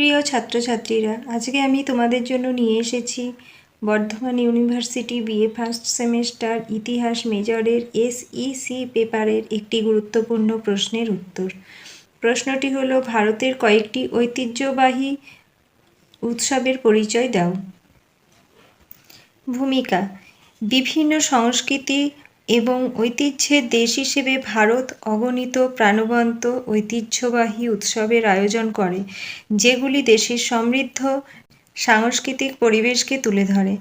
প্রিয় ছাত্রছাত্রীরা, আজকে আমি তোমাদের জন্য নিয়ে এসেছি Bardhaman university BA first semester ইতিহাস মেজরের এসইসি পেপারের একটি গুরুত্বপূর্ণ প্রশ্নের উত্তর। প্রশ্নটি হলো, ভারতের কয়েকটি ঐতিহ্যবাহী উৎসবের পরিচয় দাও। ভূমিকা, বিভিন্ন সংস্কৃতি এবং ঐতিহ্যের দেশ হিসেবে ভারত অগণিত প্রাণবন্ত, ঐতিহ্যবাহী উৎসবের আয়োজন করে, যেগুলি দেশের সমৃদ্ধ সাংস্কৃতিক পরিবেশকে তুলে ধরে।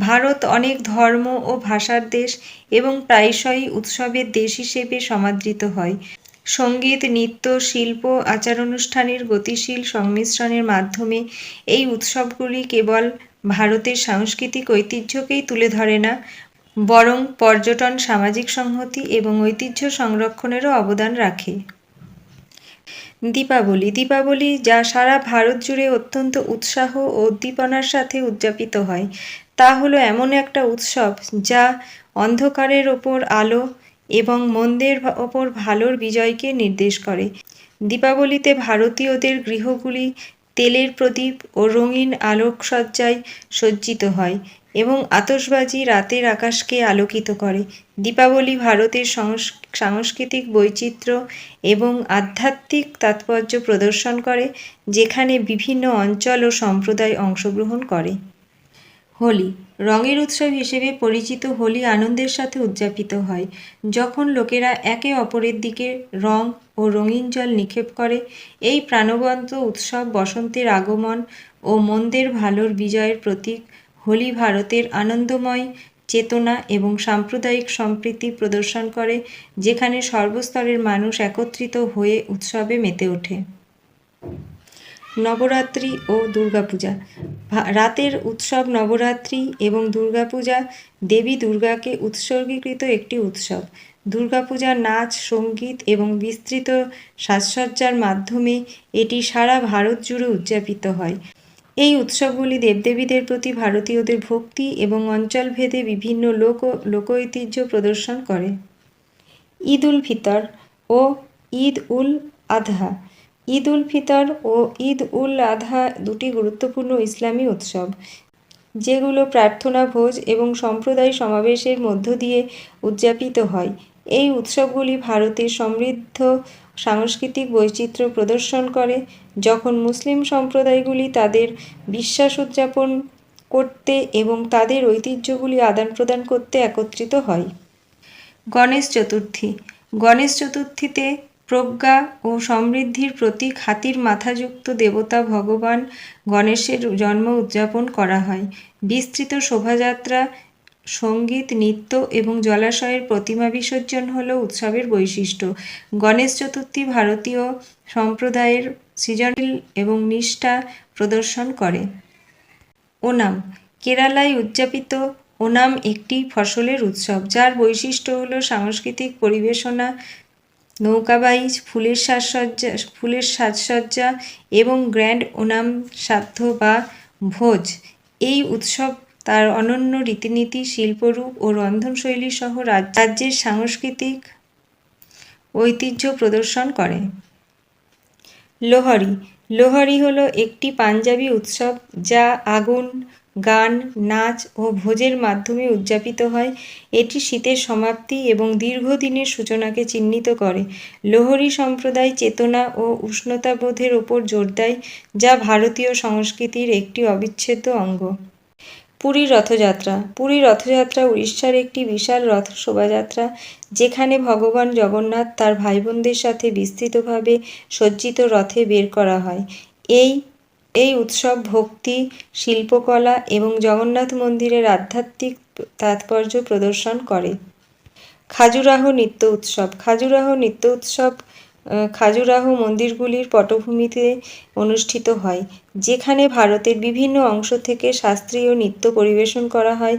ভারত অনেক ধর্ম ও ভাষার দেশ এবং প্রায়শই উৎসবের দেশ হিসেবে সমাদৃত হয়। সংগীত, নৃত্য, শিল্প আচার অনুষ্ঠানের গতিশীল সংমিশ্রণের মাধ্যমে এই উৎসবগুলি কেবল ভারতের সাংস্কৃতিক ঐতিহ্যকেই তুলে ধরে না বরং পর্যটন, সামাজিক সংহতি এবং ঐতিহ্য সংরক্ষণেরও অবদান রাখে। দীপাবলি দীপাবলি যা সারা ভারত জুড়ে অত্যন্ত উৎসাহ ও উদ্দীপনার সাথে উদযাপিত হয়, তা হলো এমন একটা উৎসব যা অন্ধকারের ওপর আলো এবং মন্দের ওপর ভালোর বিজয়কে নির্দেশ করে। দীপাবলিতে ভারতীয়দের গৃহগুলি তেলের প্রদীপ ও রঙিন আলোকসজ্জায় সজ্জিত হয় এবং আতশবাজি রাতের আকাশকে আলোকিত করে। দীপাবলি ভারতের সাংস্কৃতিক বৈচিত্র্য এবং আধ্যাত্মিক তাৎপর্য প্রদর্শন করে, যেখানে বিভিন্ন অঞ্চল ও সম্প্রদায় অংশগ্রহণ করে। হোলি রঙের উৎসব হিসেবে পরিচিত হোলি আনন্দের সাথে উদযাপিত হয়। যখন লোকেরা একে অপরের দিকে রং ও রঙিন জল নিক্ষেপ করে, এই প্রাণবন্ত উৎসব বসন্তের আগমন ও মন্দের ভালোর বিজয়ের প্রতীক, হোলি ভারতের আনন্দময় চেতনা এবং সাম্প্রদায়িক সম্প্রীতি প্রদর্শন করে, যেখানে সর্বস্তরের মানুষ একত্রিত হয়ে উৎসবে মেতে ওঠে। নবরাত্রি ও দুর্গাপূজা। রাতের উৎসব নবরাত্রি এবং দুর্গাপূজা দেবী দুর্গাকে উৎসর্গীকৃত একটি উৎসব। দুর্গাপূজা নাচ, সংগীত এবং বিস্তৃত সাজসজ্জার মাধ্যমে এটি সারা ভারত জুড়ে উদযাপিত হয়। এই উৎসবগুলি দেবদেবীদের প্রতি ভারতীয়দের ভক্তি এবং অঞ্চলভেদে বিভিন্ন লোক, লোকঐতিহ্য প্রদর্শন করে। ঈদ উল ফিতর ও ঈদ উল আধা ঈদ উল ফিতর ও ঈদ উল আধা দুটি গুরুত্বপূর্ণ ইসলামী উৎসব, যেগুলো প্রার্থনা, ভোজ এবং সম্প্রদায় সমাবেশের মধ্য দিয়ে উদযাপিত হয়। এই উৎসবগুলি ভারতের সমৃদ্ধ সাংস্কৃতিক বৈচিত্র্য প্রদর্শন করে, যখন মুসলিম সম্প্রদায়গুলি তাদের বিশ্বাস উদযাপন করতে এবং তাদের ঐতিহ্যগুলি আদান প্রদান করতে একত্রিত হয়। গণেশ চতুর্থী, গণেশ চতুর্থীতে প্রজ্ঞা ও সমৃদ্ধির প্রতীক হাতির মাথাযুক্ত দেবতা ভগবান গণেশের জন্ম উদযাপন করা হয়। বিস্তৃত শোভাযাত্রা, সংগীত, নৃত্য এবং জলাশয়ের প্রতিমা বিসর্জন হল উৎসবের বৈশিষ্ট্য। গণেশ চতুর্থী ভারতীয় সম্প্রদায়ের সৃজনশীল এবং নিষ্ঠা প্রদর্শন করে। ওনাম, কেরালায় উদযাপিত ওনাম একটি ফসলের উৎসব, যার বৈশিষ্ট্য হল সাংস্কৃতিক পরিবেশনা নৌকাবাইজ ফুলের সাজসজ্জা ফুলের সাজসজ্জা এবং গ্র্যান্ড ওনাম শ্রাদ্ধ বা ভোজ। এই উৎসব তার অনন্য রীতিনীতি, শিল্পরূপ ও রন্ধনশৈলী সহ রাজ্যের সাংস্কৃতিক ঐতিহ্য প্রদর্শন করে। লোহরি। লোহরি হলো একটি পাঞ্জাবি উৎসব যা আগুন গান, নাচ ও ভোজের মাধ্যমে উদযাপিত হয়। এটি শীতের সমাপ্তি এবং দীর্ঘদিনের সূচনাকে চিহ্নিত করে। লোহরি সম্প্রদায় চেতনা ও উষ্ণতাবোধের ওপর জোর দেয়, যা ভারতীয় সংস্কৃতির একটি অবিচ্ছেদ্য অঙ্গ। পুরী রথযাত্রা। পুরী রথযাত্রা উড়িষ্যার একটি বিশাল রথ শোভাযাত্রা, যেখানে ভগবান জগন্নাথ তার ভাই বোনদের সাথে বিস্তৃতভাবে সজ্জিত রথে বের করা হয়। এই এই উৎসব ভক্তি, শিল্পকলা এবং জগন্নাথ মন্দিরের আধ্যাত্মিক তাৎপর্য প্রদর্শন করে। খাজুরাহ নৃত্য উৎসব। খাজুরাহ নৃত্য উৎসব খাজুরাহ মন্দিরগুলির পটভূমিতে অনুষ্ঠিত হয়, যেখানে ভারতের বিভিন্ন অংশ থেকে শাস্ত্রীয় নৃত্য পরিবেশন করা হয়।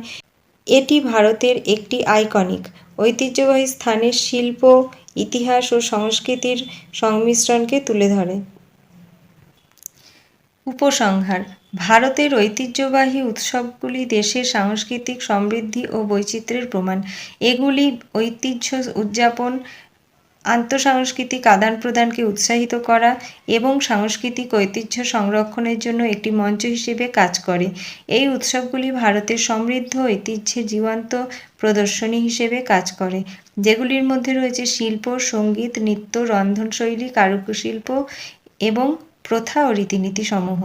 এটি ভারতের একটি আইকনিক, ঐতিহ্যবাহী স্থানের শিল্প, ইতিহাস ও সংস্কৃতির সংমিশ্রণকে তুলে ধরে। উপসংহার। ভারতের ঐতিহ্যবাহী উৎসবগুলি দেশের সাংস্কৃতিক সমৃদ্ধি ও বৈচিত্র্যের প্রমাণ। এগুলি ঐতিহ্য উদযাপন, আন্তঃসাংস্কৃতিক আদান প্রদানকে উৎসাহিত করা এবং সাংস্কৃতিক ঐতিহ্য সংরক্ষণের জন্য একটি মঞ্চ হিসেবে কাজ করে। এই উৎসবগুলি ভারতের সমৃদ্ধ ঐতিহ্যের জীবন্ত প্রদর্শনী হিসেবে কাজ করে, যেগুলির মধ্যে রয়েছে শিল্প, সংগীত, নৃত্য, রন্ধনশৈলী, কারুশিল্প এবং প্রথা ও রীতিনীতি সমূহ